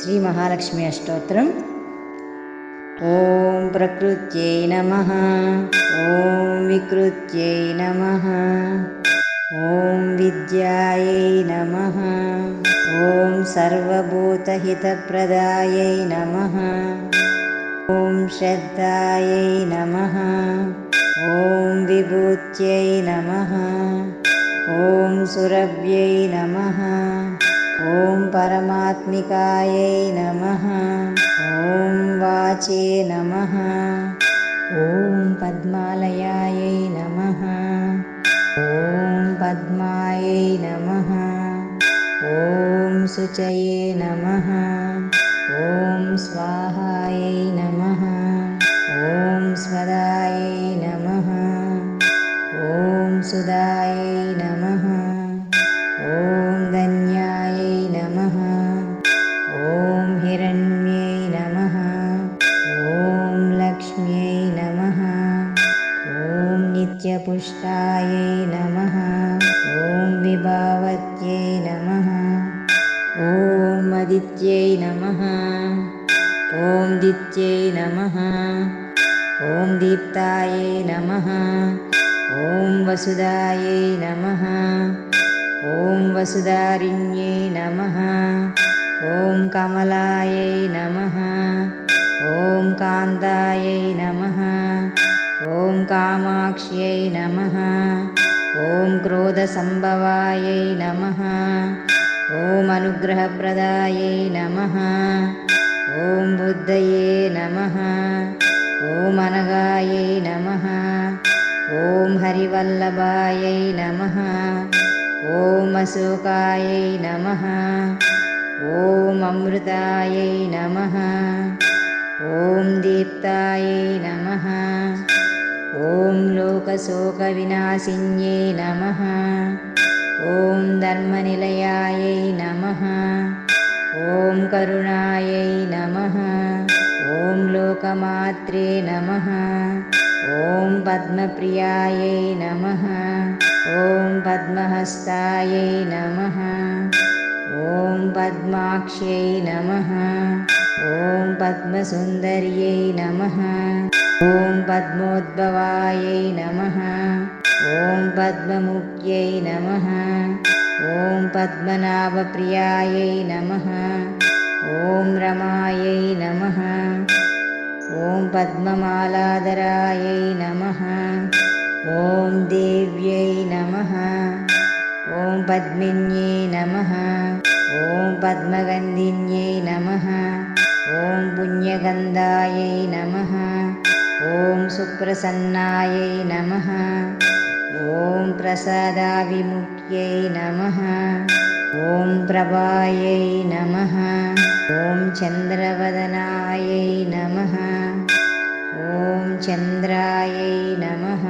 श्रीमहालक्ष्मी अष्टोत्तरम्। ॐ प्रकृत्यै नमः। ॐ विकृत्यै नमः। ॐ विद्यायै नमः। ॐ सर्वभूतहितप्रदायै नमः। ॐ श्रद्धायै नमः। ॐ विभूत्यै नमः। ॐ सुरभ्यै नमः ॐ परमात्मिकायै नमः। ॐ वाचे नमः। ॐ पद्मालयायै नमः। ॐ पद्मायै नमः। ॐ शुचये नमः। ॐ स्वाहायै नमः। ॐ स्वदायै नमः। ॐ सुदायै विभावत्यै नमः। ॐ अदित्यै नमः। ॐ दित्यै नमः। ॐ दीप्तायै नमः। ॐ वसुदायै नमः। ॐ वसुधारिण्यै नमः। ॐ कमलायै नमः। ॐ कान्तायै नमः। ॐ कामाक्ष्यै नमः ॐ क्रोधसम्भवायै नमः। ॐ अनुग्रहप्रदायै नमः। ॐ बुद्धये नमः। ॐ अनगायै नमः। ॐ हरिवल्लभायै नमः। ॐ अशोकायै नमः। ॐ अमृतायै नमः। ॐ दीप्तायै नमः लोकशोकविनाशिन्यै नमः। ॐ धर्मनिलयायै नमः। ॐ करुणायै नमः। ॐ लोकमात्रे नमः। ॐ पद्मप्रियायै नमः। ॐ पद्महस्तायै नमः। ॐ पद्माक्ष्यै नमः ॐ पद्मसुन्दर्यै नमः। ॐ पद्मोद्भवायै नमः। ॐ पद्ममुख्यै नमः। ॐ पद्मनाभप्रियायै नमः। ॐ रमायै नमः। ॐ पद्ममालाधरायै नमः। ॐ देव्यै नमः। ॐ पद्मिन्यै नमः। ॐ पद्मगन्धिन्यै नमः पुण्यगन्धायै नमः। ॐ सुप्रसन्नायै नमः। ॐ प्रसादाविमुख्यै नमः। ॐ प्रभायै नमः। ॐ चन्द्रवदनायै नमः। ॐ चन्द्रायै नमः।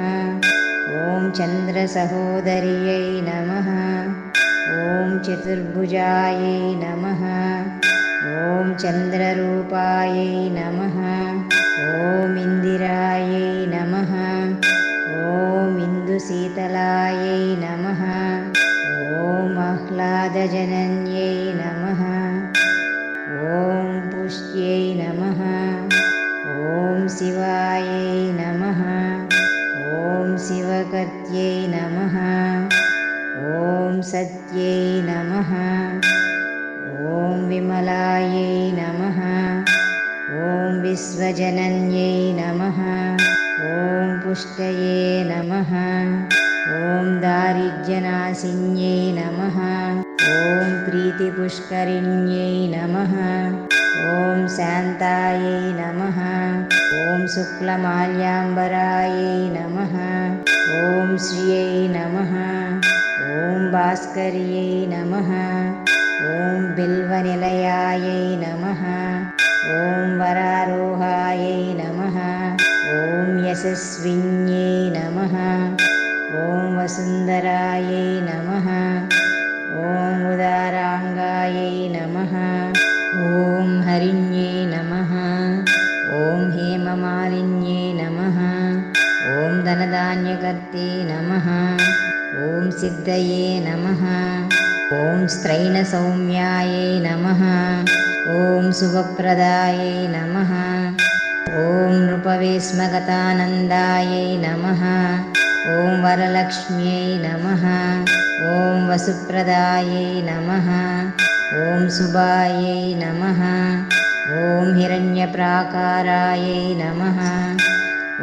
ॐ चन्द्रसहोदर्यै नमः। ॐ चतुर्भुजायै नमः ॐ चन्द्ररूपायै नमः। ॐ इन्दिरायै नमः। ॐ इन्दुशीतलायै नमः। ॐ आह्लादजनन्यै नमः। ॐ पुष्ट्यै नमः। ॐ शिवायै नमः। ॐ शिवकर्त्यै नमः। ॐ सत्यै नमः विमलायै नमः। ॐ विश्वजनन्यै नमः। ॐ पुष्टये नमः। ॐ दारिद्र्यनाशिन्यै नमः। ॐ प्रीतिपुष्करिण्यै नमः। ॐ शान्तायै नमः। ॐ शुक्लमाल्याम्बरायै नमः। ॐ श्रियै नमः। ॐ भास्कर्यै नमः ॐ बिल्वनिलयायै नमः। ॐ वरारोहायै नमः। ॐ यशस्विन्यै नमः। ॐ वसुन्धरायै नमः। ॐ उदाराङ्गायै नमः। ॐ हरिण्ये नमः। ॐ हेममालिन्ये नमः। ॐ धनधान्यकर्ते नमः। ॐ सिद्धये नमः ॐ स्त्रैणसौम्यायै नमः। ॐ शुभप्रदायै नमः। ॐ नृपवेस्मगतानन्दायै नमः। ॐ वरलक्ष्म्यै नमः। ॐ वसुप्रदायै नमः। ॐ शुभायै नमः। ॐ हिरण्यप्राकारायै नमः।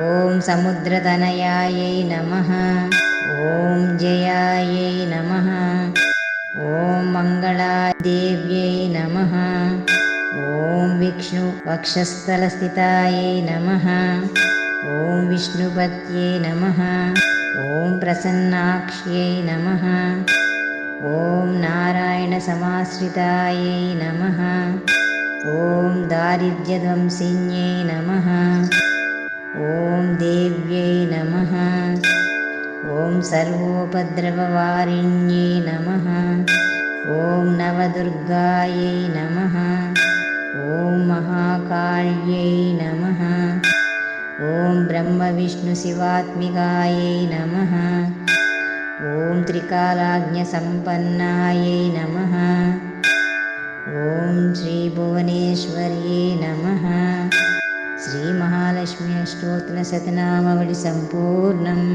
ॐ समुद्रतनयायै नमः। ॐ जयायै नमः ॐ मङ्गलादेव्यै नमः। ॐ विष्णुवक्षस्थलस्थितायै नमः। ॐ विष्णुपत्यै नमः। ॐ प्रसन्नाक्ष्यै नमः। ॐ नारायणसमाश्रितायै नमः। ॐ दारिद्र्यध्वंसिन्यै नमः। ॐ देव्यै नमः ॐ सर्वोपद्रववारिण्यै नमः। ॐ नवदुर्गायै नमः। ॐ महाकाल्यै नमः। ॐ ब्रह्मविष्णुशिवात्मिकायै नमः। ॐ त्रिकालाज्ञसम्पन्नायै नमः। ॐ श्रीभुवनेश्वर्यै नमः। श्रीमहालक्ष्मी अष्टोत्तरशतनामावళి सम्पूर्णम्